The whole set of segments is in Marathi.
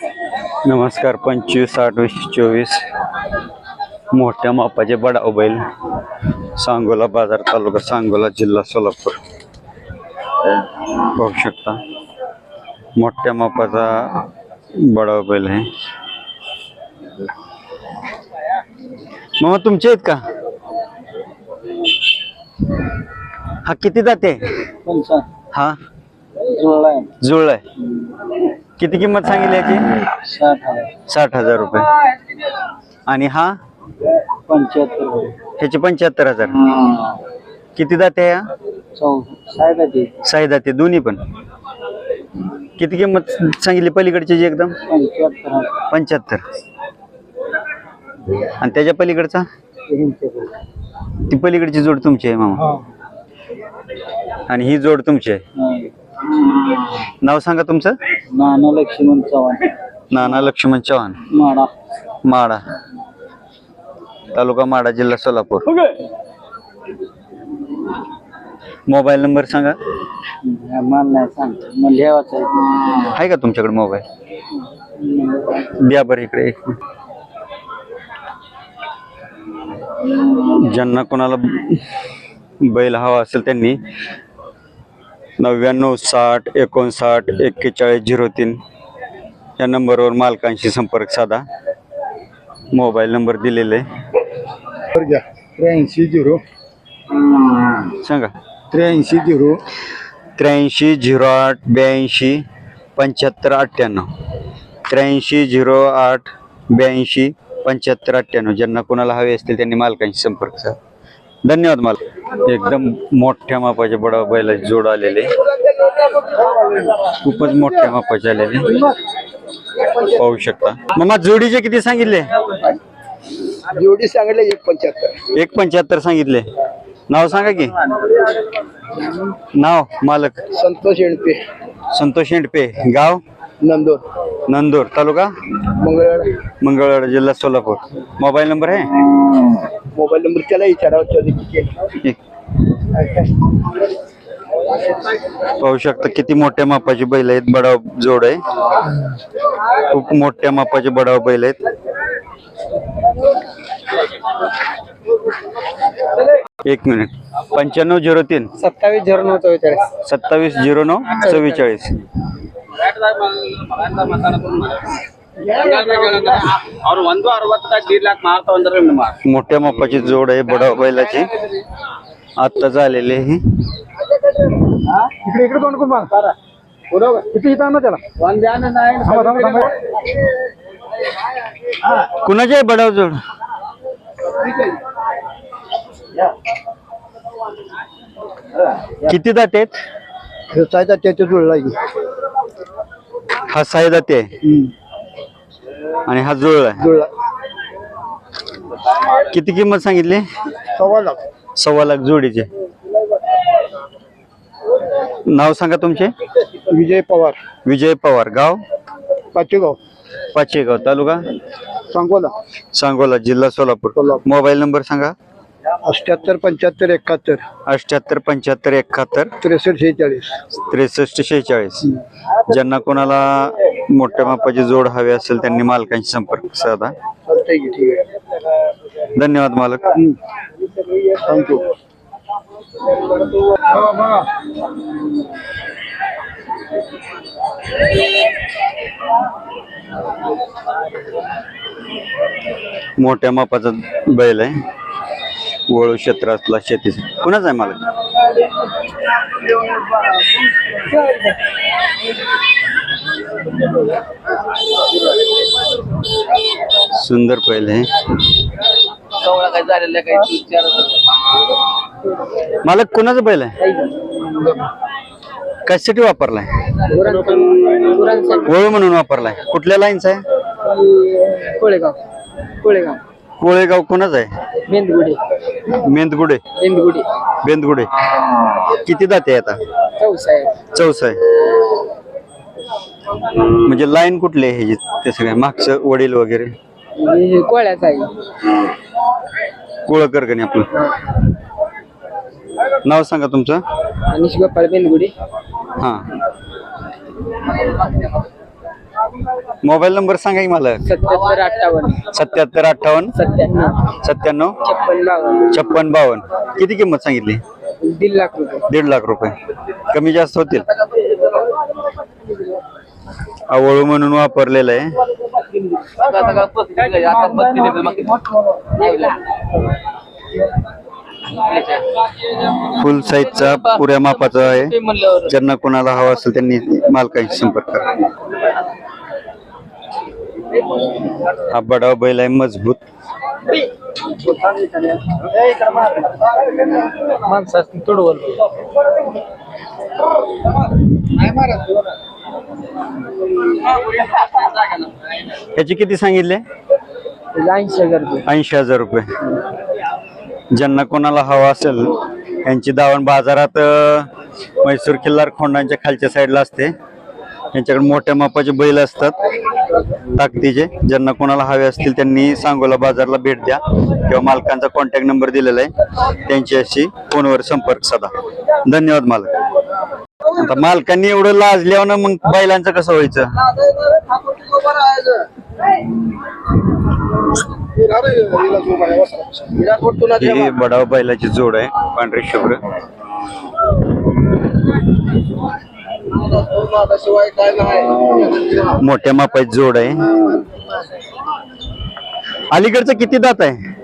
नमस्कार पंचवीस आठ वीस चोवीस. मोठ्या मापाचे बडाव बैल. सांगोला बाजार तालुका सांगोला जिल्हा सोलापूर. पाहू शकता. मोठ्या मापाचा बडाव बैल आहे. मग तुमचे आहेत का? हा किती जाते? हा? जुळलाय किती किंमत सांगितली याची? साठ हजार रुपये. आणि हा? पंच्याहत्तर. ह्याचे पंच्याहत्तर हजार. किती जाते या? साई जाते दोन्ही पण. किती किंमत सांगितली पलीकडची जी एकदम? पंच्याहत्तर. आणि त्याच्या पलीकडचा? ती पलीकडची जोड तुमची आहे मामा. आणि ही जोड तुमची आहे. नाव सांगा तुमचं? नाना लक्ष्मण चव्हाण. नाना लक्ष्मण चव्हाण. माडा. माडा. तालुका माडा जिल्हा सोलापूर. मोबाईल नंबर सांगा. मला नाही सांग मला लिहावाचं आहे. आहे का तुमच्याकडे मोबाईल? द्या बरं इकडे. एक मिनिट. ज्यांना कोणाला बैल हवा असेल त्यांनी नव्याण्णव साठ एकोणसाठ एक्केचाळीस झिरो तीन या नंबरवर मालकांशी संपर्क साधा. मोबाईल नंबर दिलेले आहे. त्र्याऐंशी झिरो. सांगा. त्र्याऐंशी झिरो. त्र्याऐंशी झिरो आठ ब्याऐंशी पंच्याहत्तर अठ्ठ्याण्णव. त्र्याऐंशी झिरो आठ ब्याऐंशी पंच्याहत्तर अठ्ठ्याण्णव. ज्यांना कोणाला हवे असतील त्यांनी मालकांशी संपर्क साधा. धन्यवाद मालक. एकदम मोठ्या मापाचे बडा बैलाचे जोड आलेले. खूपच मोठ्या मापाचे आलेले. पाहू शकता. मग जोडीचे किती सांगितले? जोडी सांगितलं एक पंच्याहत्तर. एक पंच्याहत्तर सांगितले. नाव सांगा की. नाव मालक. संतोष एणपे संतोष शेंडपे गाव? नंदोर. नंदूर तालुका? मंगळवार मंगळवार जिल्हा सोलापूर. मोबाईल नंबर आहे? मोबाईल नंबर त्याला विचारावं चौधरी एक. पाहू शकता किती मोठ्या मापाची बैल आहेत. बडाव जोड आहे. खूप मोठ्या मापाचे बडाव बैल आहेत. एक मिनिट. पंच्याण्णव झिरो तीन. सत्तावीस झिरो नऊ चव्वेचाळीस. सत्तावीस झिरो नऊ चव्वेचाळीस. ಅವ್ರು ಒಂದು ಅರವತ್ತ ದೀಡ್ ಲಾಕ್ ಮಾರ್ತಾ ಅಂದ್ರೆ ನಿಮ್ಮ मोठ्या मापाची जोड आहे बडाव बैलाची आत्ता झालेली आहे इकडे इकडे तोंड कुंभार किती इथं आणा त्याला ಒಂದ್ ಏನ थांबा, थांबा, थांबा. कुणाची आहे बडाव जोड किती जाते आहेत? हे सायदा त्याच्या जुळला की हा साई जाते आहे. आणि हा जुळला आहे. जुळला. किती किंमत सांगितली? सव्वा लाख. सव्वा लाख जोडीचे. नाव सांगा तुमचे? विजय पवार. विजय पवार. गाव? पाचेगाव. पाचेगाव. तालुका? सांगोला. सांगोला जिल्हा सोलापूर. सोलापूर. मोबाईल नंबर सांगा. अठ्याहत्तर पंच्याहत्तर एकाहत्तर. अठ्याहत्तर पंच्याहत्तर एकाहत्तर. त्रेसष्ट शेहेचाळीस. त्रेसष्ट शेहेचाळीस. ज्यांना कोणाला मोठ्या मापाची जोड हवी असेल त्यांनी मालकांशी संपर्क साधा. चालतंय की ठीक आहे. धन्यवाद मालक. थँक्यू मोठ्या मापाचा बैल आहे. वळू क्षेत्रातला शेतीचा कुणाचा आहे मालक? सुंदर विचार मालक कुणाचा बैल आहे? कशासाठी वापरलाय? वळू म्हणून वापरलाय. कुठल्या लाईनचा आहे? कोळेगाव. कोळेगाव. कोळेगाव कुणाचा आहे? मेंदगुडी. मेंदगुडे. मेंदगुडी. बेंदगुडे किती दाते आता? चौसाहेब चौसा आहे. म्हणजे लाईन कुठली आहे ह्याची ते सगळ्या? मागचं वडील वगैरे? कोळ्याचा आहे. कुळकर गणे आपलं नाव सांगा तुमचं. अनिश गोपाळ मेंदगुडी. हां. मोबाईल नंबर सांगा की मला. सत्याहत्तर अठ्ठावन्न. सत्याहत्तर अठ्ठावन्न. सत्त्याण्णव. सत्त्याण्णव. छप्पन बावन्न. छप्पन बावन्न. किती किंमत सांगितली? दीड लाख रुपये. दीड लाख रुपये. कमी जास्त होतील? आवळू म्हणून वापरलेलं आहे. फुल साईजचा पुऱ्या मापाचा आहे. ज्यांना कोणाला हवा असेल त्यांनी मालकांशी संपर्क करा. हा बडाव बैल आहे मजबूत. माणसाची तुडवल. ह्याचे किती सांगितले? ऐंशी हजार रुपये. ऐंशी हजार रुपये. ज्यांना कोणाला हवा असेल यांची दावण बाजारात अं, म्हैसूर किल्लार खोंडांच्या खालच्या साईडला असते. यांच्याकडे मोठ्या मापाचे बैल असतात. ताकदीचे ज्यांना कोणाला हवे असतील त्यांनी सांगोला बाजारला भेट द्या किंवा मालकांचा कॉन्टॅक्ट नंबर दिलेला आहे. त्यांच्याशी फोनवर संपर्क साधा. धन्यवाद मालक. आता मालकांनी एवढं लाजल्यावर ना मग बैलांचं कसं व्हायचं? ही बडाव बैलाची जोड आहे पांढरे शुभ्र. मोठ्या मापाची जोड आहे. अलीकडचं किती दात आहे?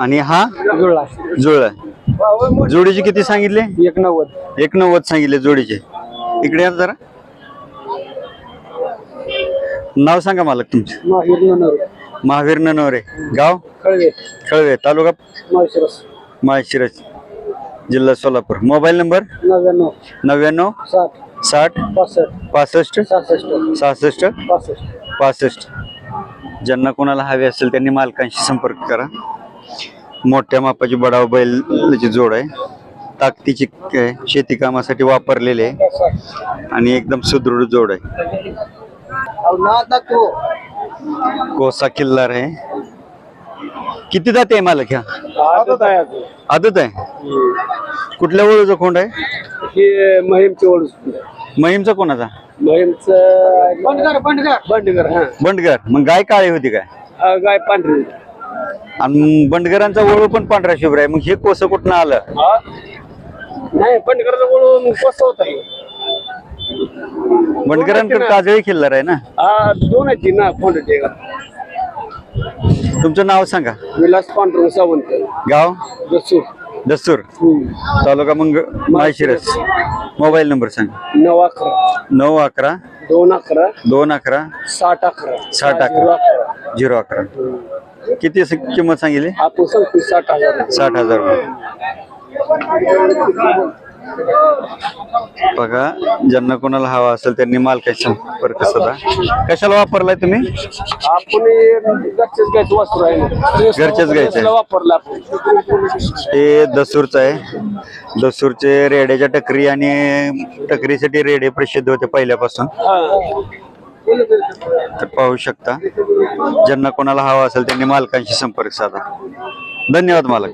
आणि हा? जुळला. जुळ आहे जोडीचे किती सांगितले? एक नव्वद एक नव्वद सांगितले जोडीचे. इकडे या जरा. नाव सांगा मालक तुमचे. महावीर ननवरे. गाव? कळवे. कळवे. तालुका? माळशिरस. माळशिरस. जिल्हा सोलापूर. Mobile number? नव्याण्णव. नव्याण्णव साठ. साठ पासष्ट. पासष्ट सहासष्ट. सहासष्ट पासष्ट. पासष्ट. ज्यांना कोणाला हवे असेल त्यांनी मालकांशी संपर्क करा. मोठ्या मापाची बडाव बैलाची जोड आहे. ताकदीची आहे, शेती कामासाठी वापरलेले आहे. आणि एकदम सुदृढ जोड आहे. कोसा किल्लार आहे. किती जाते आहे मालक ह्या? आदत आहे कुठल्या ओळूचा खोंड आहे? हे महिमचे ओळख महिमचा कोणाचा? महिमचं बंडगर बंडगर. बंडगर हा. बंडगर. मग गाय काळी होती काय? अं, गाय पांढरी आणि बंडगरांचा ओळू पण पांढरा शुभ्र आहे. मग हे कोसं कुठनं आलं? हा? नाही बंडगरचं ओळख कसं होत आहे बंडगरांकडे काजळी किल्लार आहे ना? हा दोन आहेत ती ना फोंडचे तुमचं नाव सांगा. विलास पांढरून सावंत. गाव? जसूर. दस्तूर तालुका मंग माळशिरस. मोबाईल नंबर सांगा. नऊ अकरा. नऊ अकरा. दोन अकरा. दोन अकरा. साठ अकरा. साठ अकरा. झिरो अकरा. किती किंमत सांगितली? आपण सांगतो साठ हजार. साठ हजार रुपये. बघा ज्यांना कोणाला हवा असेल त्यांनी मालकाशी संपर्क साधा. कशाला वापरलाय तुम्ही? गायचं आहे. वापरलं हे दसूरचं आहे. दसूरचे रेड्याच्या टकरी आणि टकरीसाठी रेडे प्रसिद्ध होते पहिल्यापासून. तर पाहू शकता ज्यांना कोणाला हवा असेल त्यांनी मालकांशी संपर्क साधा. धन्यवाद मालक.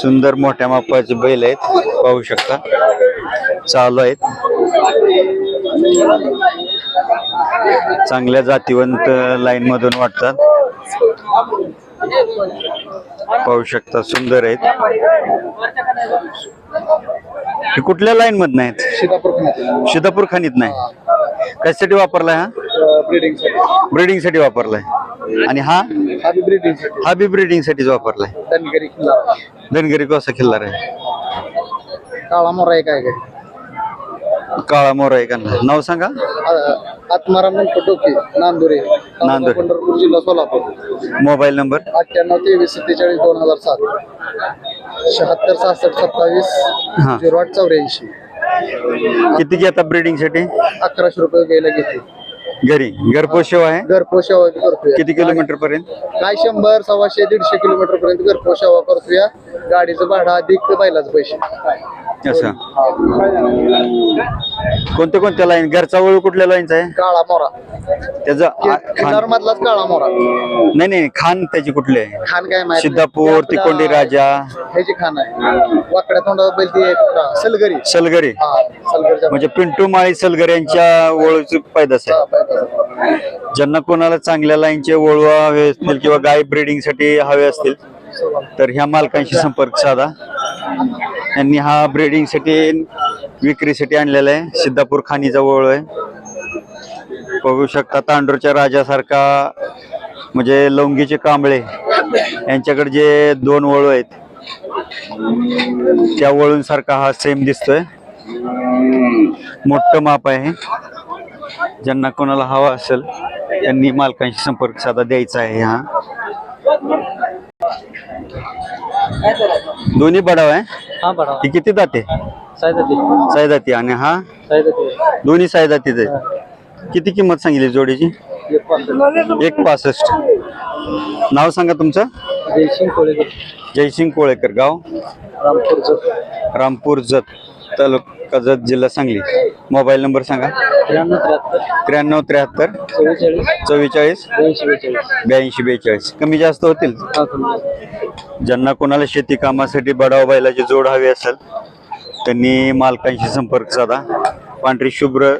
सुंदर मोठ्या मापाचे बैल आहेत. पाहू शकता. चालू आहेत. चांगल्या जातीवंत लाईन मधून वाटतात. पाहू शकता सुंदर आहेत. हे कुठल्या लाईन मधन आहेत? शिदापूर खानीत. नाही. कशासाठी वापरलाय हा? ब्रिडिंग ब्रीडिंगसाठी वापरलाय. आणि हा? हा ब्रिडिंग हा बी ब्रीडिंग साठीच वापरलाय. धनगरी किल्ला धनगरी कोसा खिल्लार आहे. काळा मोरा आहे काय काळा मोर आहे का नाव सांगा. आत्माराम डोके नांदुरे. नांदुरे. पंढरपूर जिल्हा सोलापूर. Mobile number? अठ्ठ्याण्णव तेवीस सत्तेचाळीस दोन हजार सात. शहात्तर सहासष्ट सत्तावीस हा. झिरो आठ चौऱ्याऐंशी. किती घेता ब्रीडिंगसाठी? अकराशे रुपये घ्यायला घेते घरी? घरपोच सेवा आहे? घरपोच सेवा करतोय. किती किलोमीटर पर्यंत? काय शंभर सव्वाशे दीडशे किलोमीटर पर्यंत घरपोच सेवा करतोय. गाडीचं भाडं अधिक बैलाच पैसे. असं कोणत्या कोणत्या लाईन घरचा वळू कुठल्या लाईनचा आहे? काळा मोरा. त्याचं आ- मधलाच काळा मोरा. नाही नाही खान त्याची कुठले खान काय माहिती सिद्धापूर तिकोंडी राजा. ह्याची खान आहे. वाकड्या तोंडाचा बैल ती? सलगरी. सलगरी. हा सलगरीच्या म्हणजे पिंटू माळी सलगर यांच्या वळूची पैदास आहे. ज्यांना कोणाला चांगल्या लाईनचे वळू हवे असतील किंवा गाय ब्रिडिंगसाठी हवे असतील तर ह्या मालकांशी संपर्क साधा. यांनी हा ब्रिडिंगसाठी विक्रीसाठी आणलेला आहे. सिद्धापूर खानीचा वळू आहे. बघू शकता तांडूरच्या राजासारखा म्हणजे लवंगीचे कांबळे यांच्याकडे जे दोन वळू आहेत त्या वळूंसारखा हा सेम दिसतोय. मोठं माप आहे. ज्यांना कोणाला हवा असेल त्यांनी मालकांशी संपर्क साधा द्यायचा आहे हा. दोन्ही बडाव आहे. हा बडा ती किती दाते सायदाती सायदाती आणि हा? सायदाती दोन्ही सायदातीच आहे किती किंमत सांगितली जोडीची? एक पासष्ट. नाव सांगा तुमचं? जयसिंग कोळेकर. जयसिंग कोळेकर गाव? रामपूरचं रामपूर जत तालुका जत जिल्हा सांगली. मोबाईल नंबर सांगा. त्र्याण्णव त्र्याहत्तर. त्र्याण्णव त्र्याहत्तर. चव्वेचाळीस. चव्वेचाळीस. बेचाळीस. ब्याऐंशी बेचाळीस. कमी जास्त होतील? ज्यांना कोणाला शेती कामासाठी बडाव बैलाची जोड हवी असेल त्यांनी मालकांशी संपर्क साधा. पांढरी शुभ्र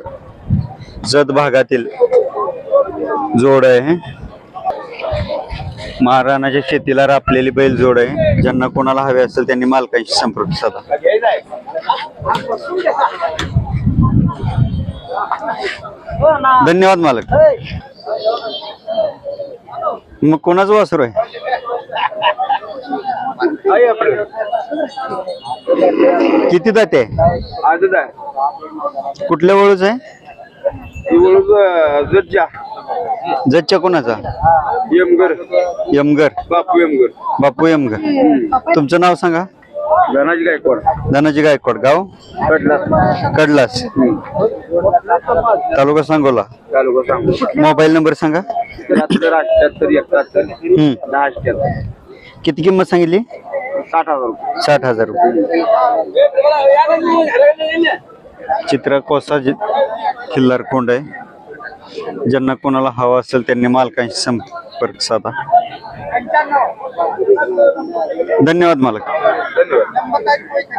जत भागातील जोड आहे. महाराणाच्या शेतीला रापलेली बैल जोड आहे. ज्यांना कोणाला हवे असेल त्यांनी मालकांशी संपर्क साधा. धन्यवाद मालक. मग कोणाचं वासरू आहे? किती दाते आजच आहे कुठल्या वळूच आहे? जज्जा. जजच्या कोणाचा? यमगर. यमगर. बापू यमगर. बापू यमगर. तुमचं नाव सांगा. धनाजी गायकवाड. धनाजी गायकवाड गाव? कडला कडलास तालुका सांगोला. तालुका सांगू मोबाईल नंबर सांगा. त्र्याहत्तर अठ्याहत्तर एकाहत्तर. दहा किती किंमत सांगितली? साठ हजार रुपये. साठ हजार रुपये. चित्र कोसा जि- खिल्लार कोंड आहे. ज्यांना कोणाला हवा असेल त्यांनी मालकांशी संपर्क साधा. धन्यवाद मालक. धन्यवाद